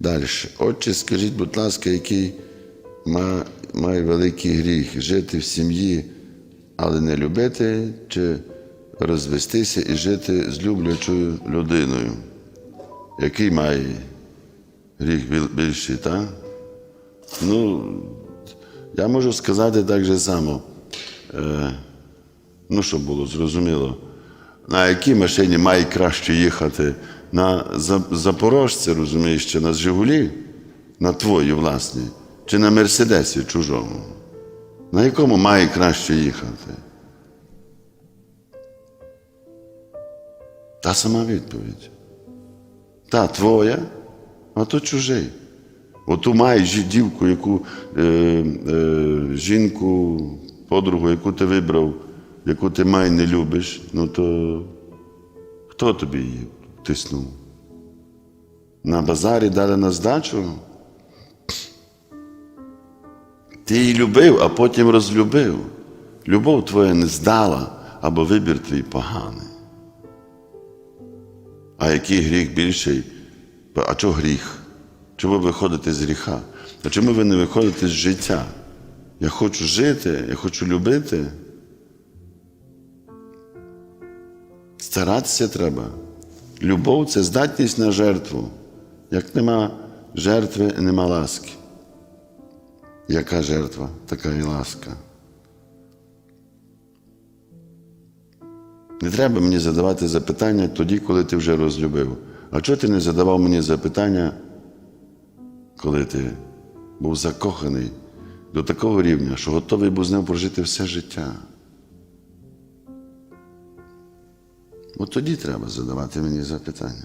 Далі. Отче, скажіть, будь ласка, який ма- має великий гріх жити в сім'ї, але не любити, чи розвестися і жити з люблячою людиною? Який має гріх більший, так? Ну, я можу сказати так же само, е, ну, щоб було зрозуміло, на якій машині має краще їхати? На Запорожці, розумієш, чи на Жигулі, на твої власні, чи на Мерседесі чужому? На якому має краще їхати? Та сама відповідь. Та твоя, а то чужий. Оту маєш дівку, яку е, е, жінку, подругу, яку ти вибрав, яку ти май не любиш, ну то хто тобі її тиснув? На базарі дали на здачу? Ти її любив, а потім розлюбив. Любов твоя не здала, або вибір твій поганий. А який гріх більший? А чого гріх? Чому ви виходите з гріха? А чому ви не виходите з життя? Я хочу жити, я хочу любити. Старатися треба. Любов це здатність на жертву. Як нема жертви, нема ласки. Яка жертва, така і ласка. Не треба мені задавати запитання тоді, коли ти вже розлюбив. А чого ти не задавав мені запитання, коли ти був закоханий до такого рівня, що готовий був з ним прожити все життя? От тоді треба задавати мені запитання.